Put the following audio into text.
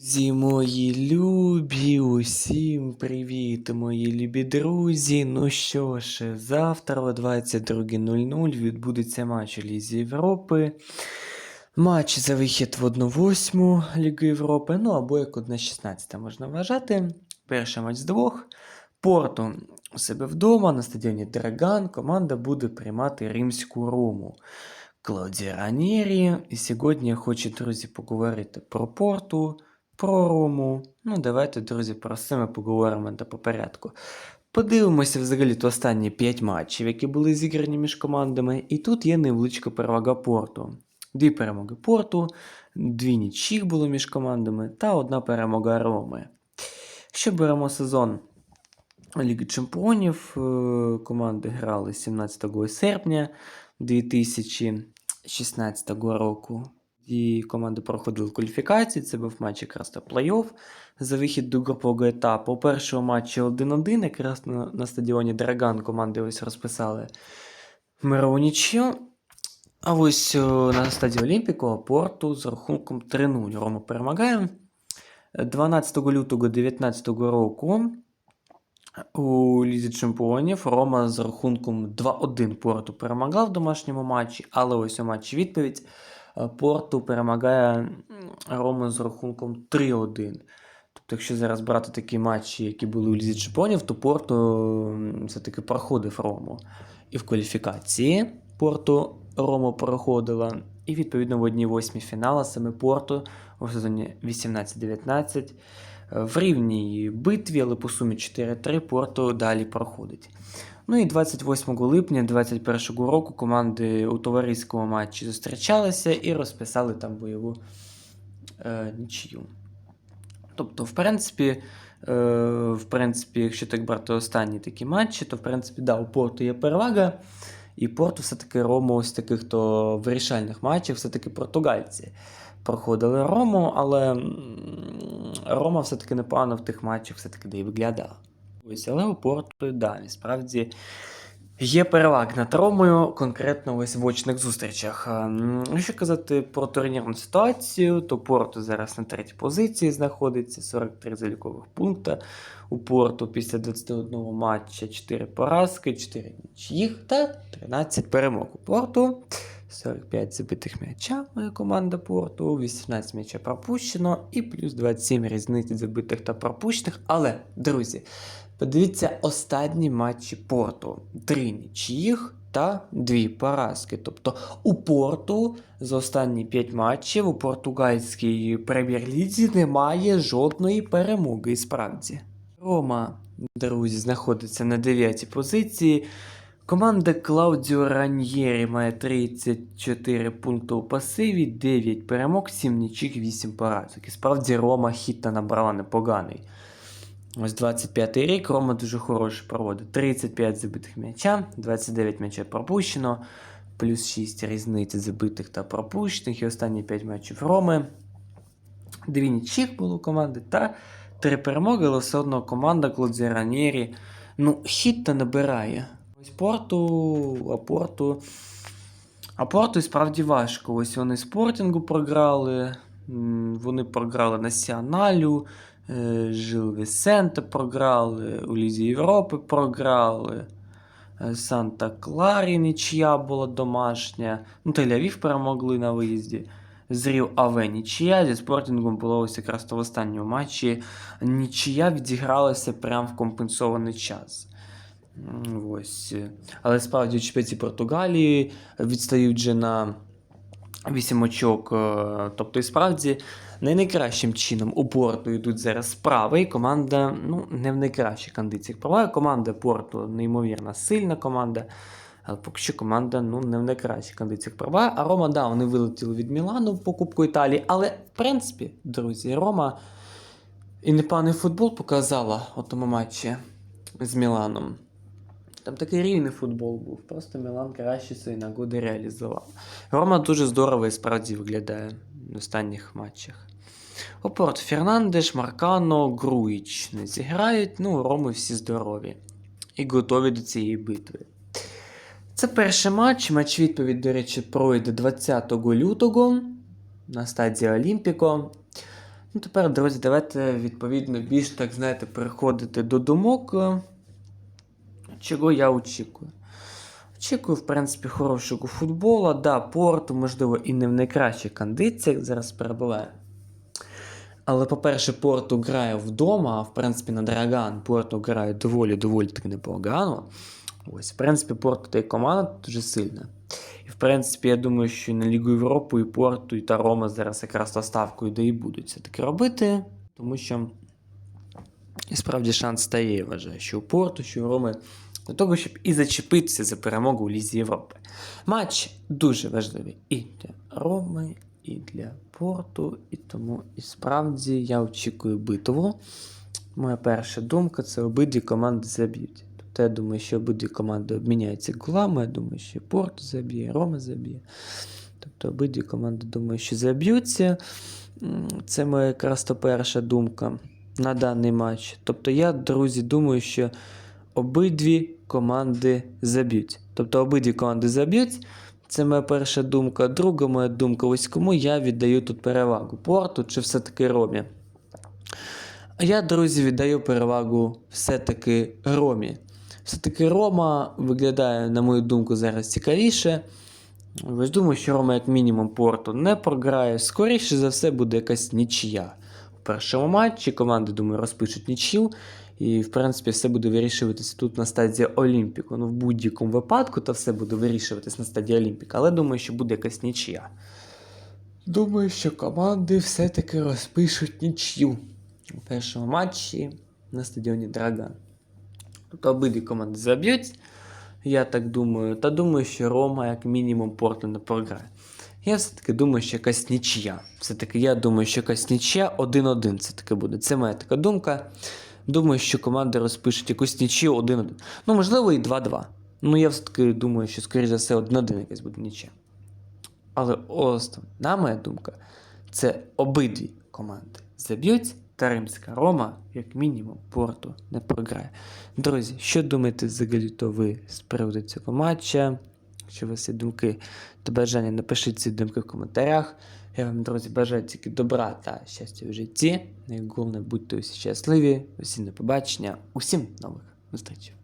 Друзі, мої любі, усім привіт, мої любі друзі. Ну що ж, завтра о 22.00 відбудеться матч Лізі Європи. Матч за вихід в 1-8 Ліги Європи, ну або як 1-16 можна вважати. Перший матч з двох. Порту у себе вдома на стадіоні Драган команда буде приймати римську рому. Клауді Ранєрі. І сьогодні я хочу, друзі, поговорити про порту, про Рому. Ну, давайте, друзі, про все ми поговоримо та по порядку. Подивимося взагалі то останні 5 матчів, які були зіграні між командами. І тут є невеличка перевага порту. Дві перемоги порту, дві нічих було між командами та одна перемога Роми. Що беремо сезон Ліги Чемпіонів, е, команди грали 17 серпня 2016 року. І команди проходили кваліфікації. Це був матч якраз та плей-офф за вихід до групового етапу. У першому матчі 1-1, якраз на, на стадіоні Драган команди ось розписали мирову нічю. А ось о, на стадії Олімпіко Порту з рахунком 3-0. Рома перемагає. 12 лютого 2019 року у Лізі Чемпіонів Рома з рахунком 2-1 Порту перемагав в домашньому матчі, але ось у матчі відповідь е, Порту перемагає Рому з рахунком 3-1. Тобто, якщо зараз брати такі матчі, які були у Лізі Чемпіонів, то Порту все-таки проходив Рому. І в кваліфікації Порту Рому проходила, і відповідно в одній восьмій фінала саме Порту у сезоні 18-19 в рівній битві, але по сумі 4-3 Порту далі проходить. Ну і 28 липня 2021 року команди у товариському матчі зустрічалися і розписали там бойову е, нічию. Тобто, в принципі, е, в принципі, якщо так брати останні такі матчі, то в принципі, да, у Порту є перевага. І Порту все-таки Рому ось таких то вирішальних матчів, все-таки португальці проходили Рому, але Рома все-таки непогано в тих матчах все-таки де і виглядала. Ось, але у Порту, да, справді є переваг над Ромою, конкретно ось в очних зустрічах. Ем, Якщо казати про турнірну ситуацію, то Порту зараз на третій позиції знаходиться, 43 залікових пункта. У Порту після 21 матча 4 поразки, 4 нічиїх та 13 перемог. У Порту 45 забитих м'яча, моя команда Порту, 18 м'яча пропущено і плюс 27 різниць забитих та пропущених. Але, друзі, подивіться останні матчі Порту: три нічиїх та дві поразки. Тобто у Порту за останні 5 матчів у португальській прем'єр-лізі немає жодної перемоги. І справді. Рома, друзі, знаходиться на 9 позиції. Команда Клаудіо Раньєрі має 34 пункти у пасиві, 9 перемог, 7 нічих, 8 поразок. І справді Рома хіта набрала непоганий. Ось 25-й рік Рома дуже хороший проводить. 35 забитих м'яча, 29 м'яча пропущено, плюс 6 різниць забитих та пропущених. І останні 5 матчів Роми. Дві нічих було у команди та три перемоги, але все одно команда Клодзі Ранєрі ну, хіт та набирає. Ось Порту, а Порту. А Порту і справді важко. Ось вони спортінгу програли. Вони програли Націоналю, Жил Вісенте програли, у Лізі Європи програли. е, Санта Кларі нічия була домашня. Ну, Тель-Авів перемогли на виїзді. Зрів Аве нічия. Зі спортінгом було ось якраз в останньому матчі. Нічия відігралася прямо в компенсований час. Ось. Але справді у чемпіонаті Португалії відстають вже на 8 очок. е, Тобто, і справді не найкращим чином у Порту йдуть зараз справи, і команда ну, не в найкращих кондиціях. Права команда Порту неймовірно сильна команда. Але поки що команда ну, не в найкращих кондиціях права. А Рома, да, вони вилетіли від Мілану по Кубку Італії. Але, в принципі, друзі, Рома і непоганий футбол показала у тому матчі з Міланом. Там такий рівний футбол був, просто Мілан краще свої нагоди реалізував. Рома дуже здорово і справді виглядає в останніх матчах. Опорт Фернандеш, Маркано, Груїч не зіграють, ну, Роми всі здорові і готові до цієї битви. Це перший матч. Матч відповідь, до речі, пройде 20 лютого на стадії Олімпіко. Ну, тепер, друзі, давайте відповідно більш так, знаєте, переходити до думок. Чого я очікую? Очікую, в принципі, хорошого футболу. Да, Порту, можливо, і не в найкращих кондиціях зараз перебуває. Але, по-перше, Порту грає вдома, а в принципі на Драган Порту грає доволі-доволі таки непогано. Ось, в принципі, Порту та й команда дуже сильна. І в принципі, я думаю, що і на Лігу Європи, і Порту, і та Рома зараз якраз та ставкою, де і будуть це таки робити, тому що і справді шанс стає, я вважаю, що у Порту, що у Роми для того, щоб і зачепитися за перемогу у Лізі Європи. Матч дуже важливий і для Роми, і для Порту, і тому і справді я очікую битву. Моя перша думка це обидві команди заб'ють. Тобто я думаю, що обидві команди обміняються голами. Я думаю, що Порту заб'є, Рома заб'є. Тобто обидві команди думаю, що заб'ються. Це моя якраз то перша думка на даний матч. Тобто я, друзі, думаю, що обидві команди заб'ють. Тобто обидві команди заб'ють. Це моя перша думка. Друга моя думка, ось кому я віддаю тут перевагу. Порту чи все-таки Ромі? Я, друзі, віддаю перевагу все-таки Ромі. Все-таки Рома виглядає, на мою думку, зараз цікавіше. Ось думаю, що Рома, як мінімум, порту не програє. Скоріше за все, буде якась нічия. У першому матчі команди, думаю, розпишуть нічю. І, в принципі, все буде вирішуватися тут на стадії Олімпіку. Ну, в будь-якому випадку, то все буде вирішуватись на стадії Олімпіка. Але думаю, що буде якась нічия. Думаю, що команди все-таки розпишуть нічю у першому матчі на стадіоні Драган. Тобто обидві команди заб'ють, я так думаю, та думаю, що Рома, як мінімум, Порту не програє. Я все-таки думаю, що якась нічия. Все-таки я думаю, що якась нічия 1-1 це таки буде. Це моя така думка. Думаю, що команди розпишуть якусь нічию 1-1. Ну, можливо, і 2-2. Ну, я все-таки думаю, що, скоріш за все, 1-1 якась буде нічия. Але основна моя думка, це обидві команди заб'ють, та римська Рома, як мінімум, порту не програє. Друзі, що думаєте взагалі то ви з приводу цього матча? Якщо у вас є думки та бажання, напишіть ці думки в коментарях. Я вам, друзі, бажаю тільки добра та щастя в житті. Найголовніше, будьте усі щасливі, усі на побачення, усім нових зустрічей.